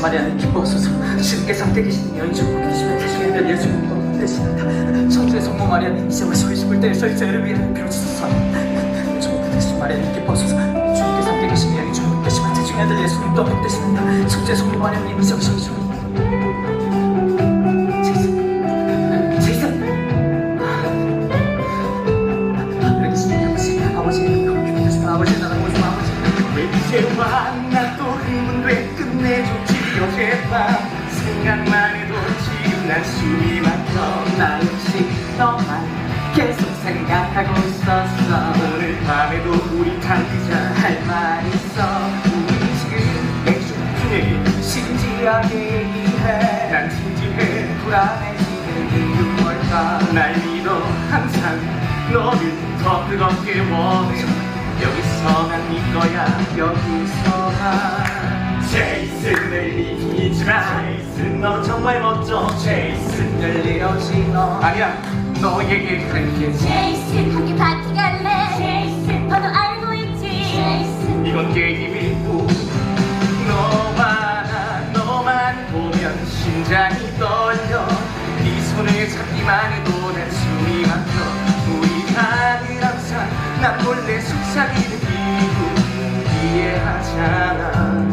마리아는 기뻐하소서 주님께서 함께 계시는 여인 중 계시면 예수님도 되시는다. 천주의 성모 마리아는 이제와 저희 죽을 때에 저희 죄를 위해 빌어주소서. 주 대신 마리아는 기뻐하소서 주님께서 함께 계시는 여인 중 계시면 대중의 별 예수님도 되시는다. 천주의 성모 마리아는 이제와 저희 죽을 생각만 해도 지금 난 숨이 막혀 나 역시 너만 계속 생각하고 있었어. 오늘 밤에도 우리 달리자 할 말 있어. 우리 지금 맥주 무슨 얘기 진지하게 얘기해. 난 진지해 불안해지는 이유 뭘까 날 믿어 항상 너를 더 뜨겁게 원해. 여기서만 네 거야 여기서만. 제이슨을 믿지 마 너 정말 멋져. 제이슨 열리려지 너. 아니야 너에게 갈게. 제이슨 함께 파티 갈래? 제이슨. 너도 알고 있지? 제이슨. 이건 게임이고. 너만 아, 너만 보면 심장이 떨려. 네 손을 잡기만 해도 난 숨이 막혀. 우리 다들 항상 난 몰래 속삭이는 이유 이해하잖아.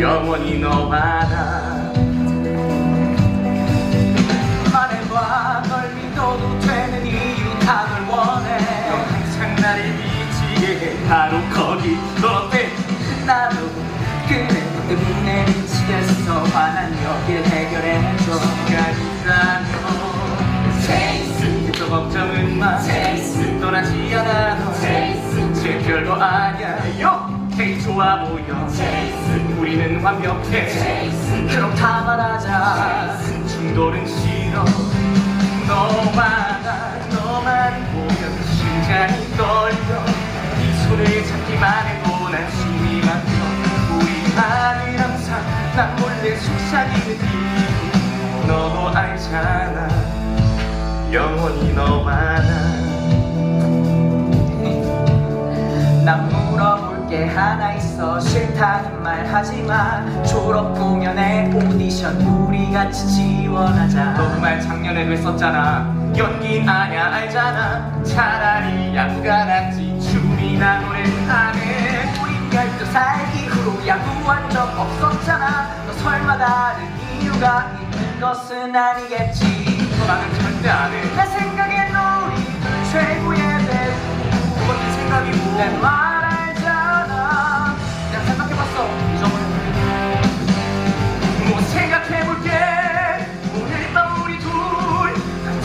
영원히 나 바로 거기 너 어때? 나도 그래 너 때문에 미치겠어. 화난 여길 해결해줘. 가면 제이슨. 또 걱정은 마. 제이슨. 떠나지 않아 너. 제이슨. 제 별거 아니야. 요. 헤이 좋아 보여. 제이슨. 우리는 완벽해. 제이슨. 그럼 다 말하자. 충돌은 싫어. 너만 난 몰래 속삭이는 이유 너도 알잖아. 영원히 나난 물어볼 게 하나 있어. 싫다는 말 하지마. 졸업 공연에 오디션 우리 같이 지원하자. 너 그 말 작년에도 했었잖아. 연긴 아냐 알잖아. 차라리 야구가 낫지 춤이나 노래하네. 우린 열두 살 이후로 야구한 적 없었잖아 너 설마 다른 이유가 있는 것은 아니겠지. 너라는 절대 안해. 내 생각엔 우리들 최고의 배우. 그건 네 생각이고. 내말 알잖아. 그냥 생각해봤어. 이 점은 뭐 생각해볼게. 오늘 밤 우리 둘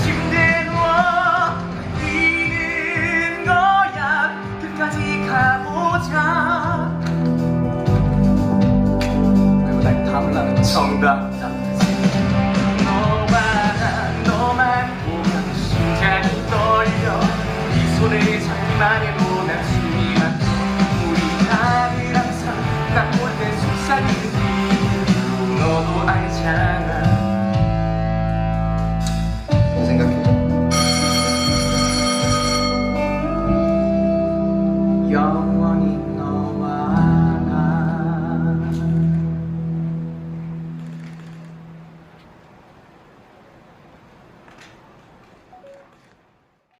침대에 누워 뛰는 거야. 끝까지 가보자 정답. 너만 너만 보면 심장이 떨려. 이 손을 잡기만 해도